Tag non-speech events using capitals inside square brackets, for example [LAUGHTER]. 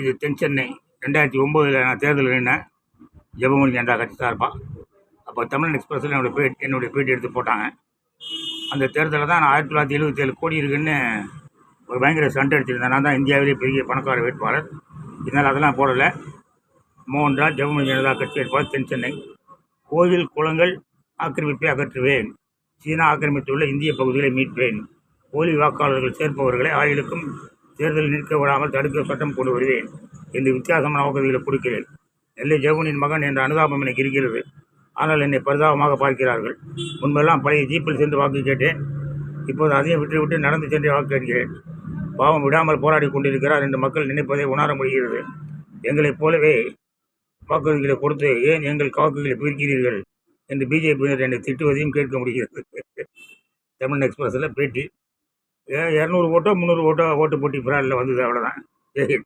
இது தென் சென்னை. ரெண்டாயிரத்தி ஒம்போதில் நான் தேர்தலில் நின்றேன் ஜெபமணி ஜனதா கட்சி சார்பாக அப்போ தமிழன் எக்ஸ்பிரஸில் என்னுடைய பேட் என்னுடைய பேட்டி எடுத்து போட்டாங்க. அந்த தேர்தலில் தான் நான் ஆயிரத்தி தொள்ளாயிரத்தி எழுபத்தி ஏழு கோடி இருக்குன்னு ஒரு பயங்கர சண்டை அடிச்சிருந்தேன். நான் தான் இந்தியாவிலேயே பெரிய பணக்கார வேட்பாளர். இதனால் அதெல்லாம் போடலை. மோகன்ராஜ் ஜெபமணி ஜனதா கட்சி வேட்பாளர் தென் சென்னை. கோவில் குளங்கள் ஆக்கிரமிப்பை அகற்றுவேன். சீனா ஆக்கிரமித்துள்ள இந்திய பகுதிகளை மீட்பேன். போலி வாக்காளர்கள் சேர்ப்பவர்களை ஆயிலுக்கும் தேர்தல் நிற்க விடாமல் தடுக்க சட்டம் கொண்டு வருவேன் என்று வித்தியாசமான வாக்குறுதிகளை கொடுக்கிறேன். நெல்லை ஜெகனின் மகன் என்ற அனுதாபம் எனக்கு இருக்கிறது. ஆனால் என்னை பரிதாபமாக பார்க்கிறார்கள். முன்பெல்லாம் பழைய ஜீப்பில் சென்று வாக்கு கேட்டேன். இப்போது அதையும் விட்டு விட்டு நடந்து சென்றே வாக்கு கேட்கிறேன். பாவம் விடாமல் போராடி கொண்டிருக்கிறார் என்று மக்கள் நினைப்பதை உணர முடிகிறது. எங்களைப் போலவே வாக்குறுதிகளை கொடுத்து ஏன் எங்கள் வாக்குகளை பிரிக்கிறீர்கள்? என்று பிஜேபியினர் என்னை திட்டுவதையும் கேட்க முடிகிறது. [LAUGHS] தமிழ் எக்ஸ்பிரஸில் பேட்டி இரநூறு ஓட்டோ முந்நூறு ஓட்டோ ஓட்டு போட்டி ஃப்ராடில் வந்தது அவ்வளோதான் ஜெய்